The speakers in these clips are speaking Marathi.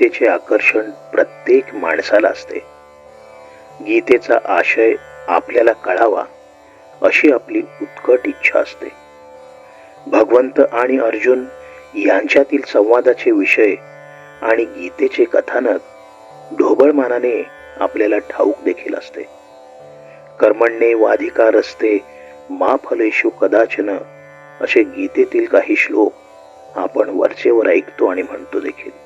गीतेचे आकर्षण प्रत्येक माणसाला असते. गीतेचा आशय आपल्याला कळावा अशी आपली उत्कट इच्छा असते. भगवंत आणि अर्जुन यांच्यातील संवादाचे विषय आणि गीतेचे कथानक ढोबळमानाने आपल्याला ठाऊक देखील असते. कर्मण्ये वाधिकार असते मा फलेशु कदाचन असे गीतेतील काही श्लोक आपण वरचेवर ऐकतो आणि म्हणतो देखील.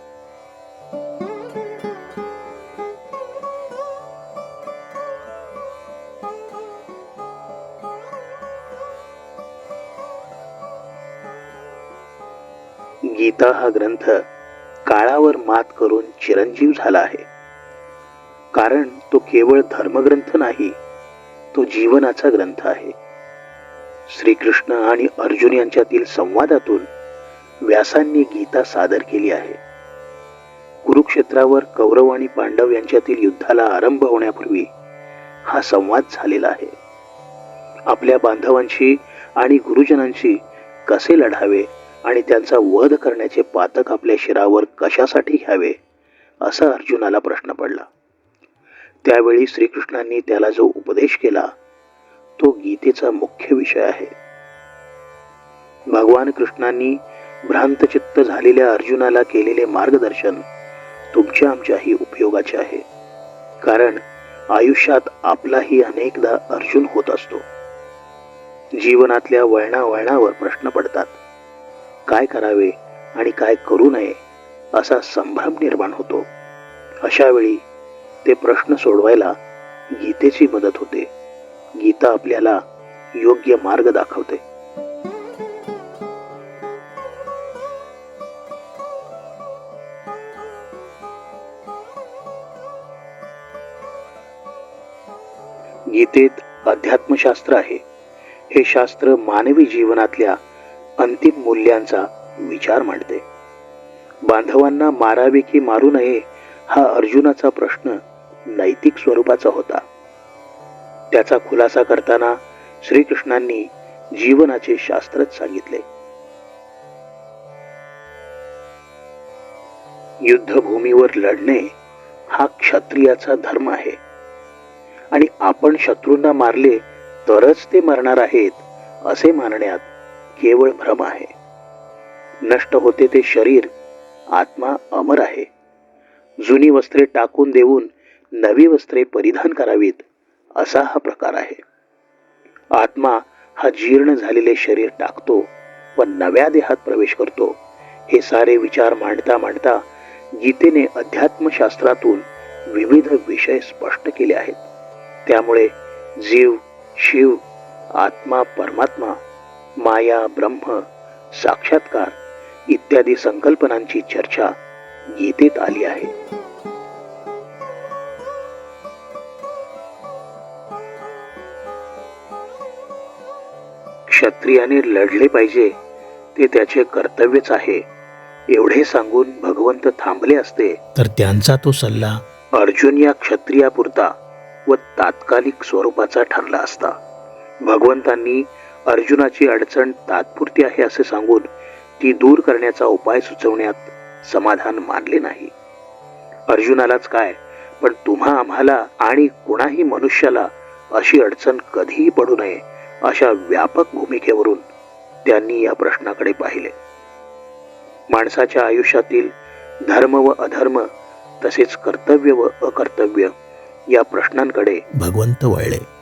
गीता हा ग्रंथ काळावर मात करून चिरंजीव झाला आहे. कारण तो केवळ धर्मग्रंथ नाही तो जीवनाचा ग्रंथ आहे. श्रीकृष्ण आणि अर्जुन यांच्यातील संवादातून व्यासांनी गीता सादर केली आहे. कुरुक्षेत्रावर कौरव आणि पांडव यांच्यातील युद्धाला आरंभ होण्यापूर्वी हा संवाद झालेला आहे. आपल्या बांधवांशी आणि गुरुजनांशी कसे लढावे आणि त्यांचा वध करण्याचे पातक आपल्या शिरावर कशासाठी घ्यावे असा अर्जुनाला प्रश्न पडला. त्यावेळी श्रीकृष्णांनी त्याला जो उपदेश केला तो गीतेचा मुख्य विषय आहे. भगवान कृष्णांनी भ्रांतचित्त झालेल्या अर्जुनाला केलेले मार्गदर्शन तुमच्या आमच्याही उपयोगाचे आहे. कारण आयुष्यात आपलाही अनेकदा अर्जुन होत असतो. जीवनातल्या वळणावळणावर प्रश्न पडतात. काय करावे आणि काय करू नये असा संभ्रम निर्माण होतो. अशा वेळी ते प्रश्न सोडवायला गीतेची मदत होते. गीता आपल्याला योग्य मार्ग दाखवते. गीतेत अध्यात्मशास्त्र आहे. हे शास्त्र मानवी जीवनातल्या अंतिम मूल्यांचा विचार मांडते. बांधवांना मारावे की मारू नये हा अर्जुनाचा प्रश्न नैतिक स्वरूपाचा होता. त्याचा खुलासा करताना श्रीकृष्णांनी जीवनाचे शास्त्रच सांगितले. युद्धभूमीवर लढणे हा क्षत्रियाचा धर्म आहे. आणि आपण शत्रूंना मारले तरच ते मरणार आहेत असे मानण्यात केवळ भ्रम आहे. नष्ट होते ते शरीर आत्मा अमर आहे. जुनी वस्त्रे टाकून देऊन नवी वस्त्रे परिधान करावीत असा हा प्रकार आहे. आत्मा हा जीर्ण झालेले शरीर टाकतो व नव्या देहात प्रवेश करतो. हे सारे विचार मांडता मांडता गीतेने अध्यात्मशास्त्रातून विविध विषय स्पष्ट केले आहेत. त्यामुळे जीव शिव आत्मा परमात्मा माया ब्रह्म साक्षात्कार इत्यादी संकल्पनांची चर्चा गीतेत आली आहे. क्षत्रियाने लढले पाहिजे ते त्याचे कर्तव्यच आहे एवढे सांगून भगवंत थांबले असते. तर त्यांचा तो सल्ला? अर्जुन या क्षत्रियापुरता व तात्कालिक स्वरूपाचा ठरला असता. भगवंतांनी अर्जुनाची अडचण तात्पुरती आहे असे सांगून ती दूर करण्याचा उपाय सुचवण्यात समाधान मानले नाही. अर्जुनालाच काय पण तुम्हा आम्हाला आणि कुणाही मनुष्याला अशी अडचण कधीही पडू नये अशा व्यापक भूमिकेवरून त्यांनी या प्रश्नाकडे पाहिले. माणसाच्या आयुष्यातील धर्म व अधर्म तसेच कर्तव्य व अकर्तव्य या प्रश्नांकडे भगवंत वळले.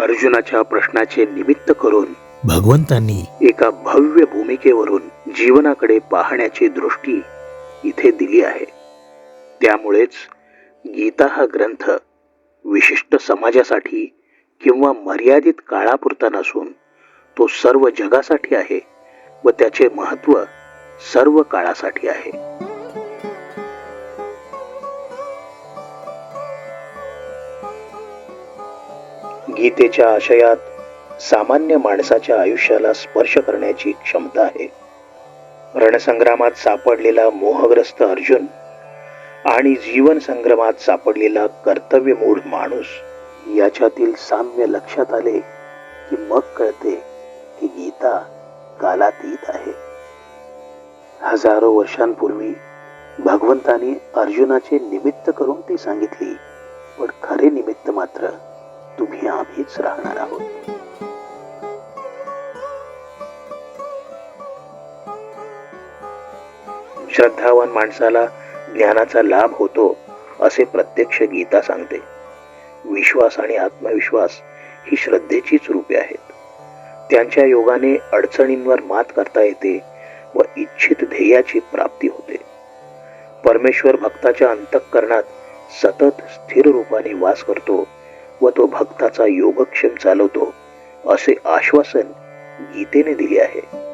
अर्जुनाच्या प्रश्नाचे निमित्त करून भगवंतांनी एका भव्य भूमिकेवरून जीवनाकडे पाहण्याची दृष्टी इथे दिली आहे. त्यामुळेच गीता हा ग्रंथ विशिष्ट समाजासाठी किंवा मर्यादित काळापुरता नसून तो सर्व जगासाठी आहे व त्याचे महत्त्व सर्व काळासाठी आहे. गीतेच्या आशयात सामान्य माणसाच्या आयुष्याला स्पर्श करण्याची क्षमता आहे. रणसंग्रामात सापडलेला मोहग्रस्त अर्जुन आणि जीवन संग्रामात सापडलेला कर्तव्यमूढ माणूस याच्यातील साम्य लक्षात आले की मग कळते की गीता कालातीत आहे. हजारो वर्षांपूर्वी भगवंताने अर्जुनाचे निमित्त करून ती सांगितली पण खरे निमित्त मात्र तुम्ही आम्हीच राहणार आहोत. श्रद्धावान माणसाला ज्ञानाचा लाभ होतो असे प्रत्यक्ष गीता सांगते. विश्वास आणि आत्मविश्वास ही श्रद्धेचीच रूपे आहेत. त्यांच्या योगाने अडचणींवर मात करता येते व इच्छित ध्येयाची प्राप्ती होते. परमेश्वर भक्ताच्या अंतःकरणात सतत स्थिर रूपाने वास करतो व तो भक्ताचा योगक्षेम चालवतो असे आश्वासन गीतेने दिले आहे.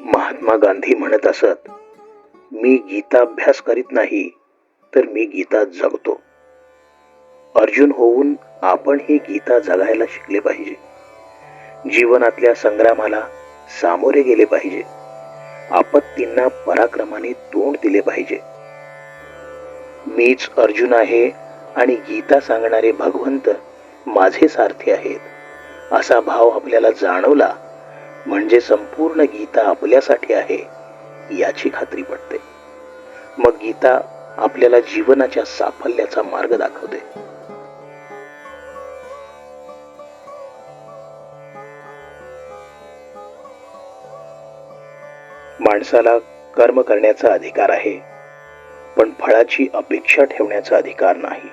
महात्मा गांधी म्हणत असत मी गीता अभ्यास करीत नाही तर मी गीता जगतो. अर्जुन होऊन आपण ही गीता जगायला शिकले पाहिजे. जीवनातल्या संग्रामाला सामोरे गेले पाहिजे. आपत्तींना पराक्रमाने तोंड दिले पाहिजे. मीच अर्जुन आहे आणि गीता सांगणारे भगवंत माझे सारथी आहेत. असा भाव आपल्याला जाणवला म्हणजे संपूर्ण गीता आपल्यासाठी आहे याची खात्री पडते मग गीता आपल्याला जीवनाच्या साफल्याचा मार्ग दाखवते. माणसाला कर्म करण्याचा अधिकार आहे पण फळाची अपेक्षा ठेवण्याचा अधिकार नाही.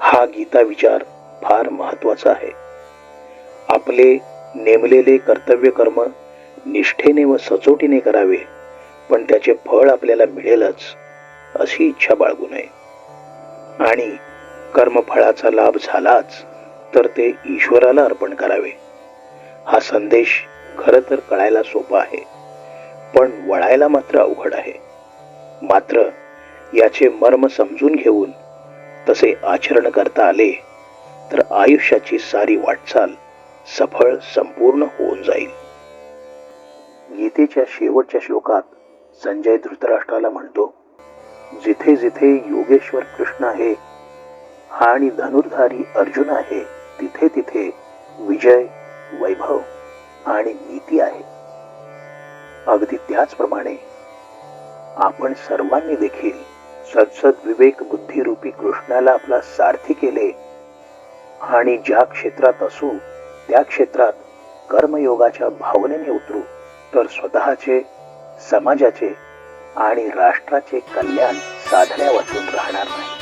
हा गीता विचार फार महत्त्वाचा आहे. आपले नेमलेले कर्तव्य कर्म निष्ठेने व सचोटीने करावे पण त्याचे फळ आपल्याला मिळेलच अशी इच्छा बाळगू नये. आणि कर्मफळाचा लाभ झालाच तर ते ईश्वराला अर्पण करावे. हा संदेश खरं तर कळायला सोपा आहे. पण वळायला मात्र अवघड आहे. मात्र याचे मर्म समजून घेऊन तसे आचरण करता आले तर आयुष्याची सारी वाटचाल सफळ संपूर्ण होऊन जाईल. गीतेच्या शेवटच्या श्लोकात संजय धृतराष्ट्राला म्हणतो जिथे जिथे योगेश्वर कृष्ण आहे आणि धनुर्धारी अर्जुन आहे तिथे तिथे विजय वैभव आणि नीती आहे. अगदी त्याचप्रमाणे आपण सर्वांनी देखील सदसद विवेक बुद्धिरूपी कृष्णाला आपला सारथी केले आणि ज्या क्षेत्रात असू त्या क्षेत्रात कर्मयोगाच्या भावनेने उतरू तर स्वतःचे समाजाचे आणि राष्ट्राचे कल्याण साधण्या वाचून राहणार